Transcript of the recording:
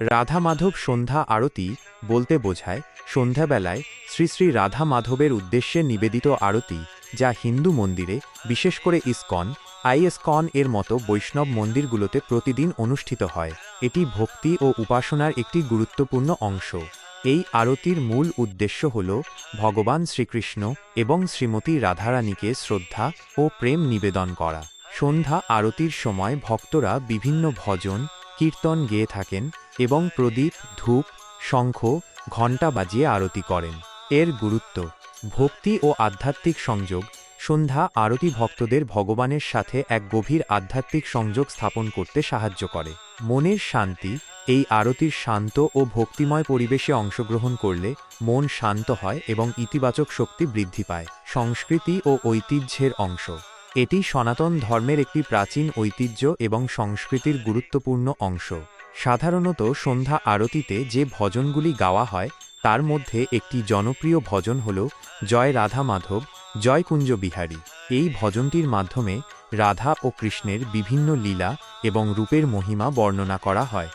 রাধা মাধব সন্ধ্যা আরতি বলতে বোঝায়, সন্ধ্যাবেলায় শ্রী শ্রী রাধা মাধবের উদ্দেশ্যে নিবেদিত আরতি, যা হিন্দু মন্দিরে, বিশেষ করে ইসকন, আইএসকন এর মতো বৈষ্ণব মন্দিরগুলোতে প্রতিদিন অনুষ্ঠিত হয়। এটি ভক্তি ও উপাসনার একটি গুরুত্বপূর্ণ অংশ। এই আরতির মূল উদ্দেশ্য হল ভগবান শ্রীকৃষ্ণ এবং শ্রীমতী রাধারানীকে শ্রদ্ধা ও প্রেম নিবেদন করা। সন্ধ্যা আরতির সময় ভক্তরা বিভিন্ন ভজন কীর্তন গেয়ে থাকেন এবং প্রদীপ, ধূপ, শঙ্খ, ঘণ্টা বাজিয়ে আরতি করেন। এর গুরুত্ব, ভক্তি ও আধ্যাত্মিক সংযোগ, সন্ধ্যা আরতি ভক্তদের ভগবানের সাথে এক গভীর আধ্যাত্মিক সংযোগ স্থাপন করতে সাহায্য করে। মনের শান্তি, এই আরতির শান্ত ও ভক্তিময় পরিবেশে অংশগ্রহণ করলে মন শান্ত হয় এবং ইতিবাচক শক্তি বৃদ্ধি পায়। সংস্কৃতি ও ঐতিহ্যের অংশ। এটি সনাতন ধর্মের একটি প্রাচীন ঐতিহ্য এবং সংস্কৃতির গুরুত্বপূর্ণ অংশ। সাধারণত সন্ধ্যা আরতিতে যে ভজনগুলি গাওয়া হয়, তার মধ্যে একটি জনপ্রিয় ভজন হল, জয় রাধা মাধব, জয় কুঞ্জ বিহারী। এই ভজনটির মাধ্যমে রাধা ও কৃষ্ণের বিভিন্ন লীলা এবং রূপের মহিমা বর্ণনা করা হয়।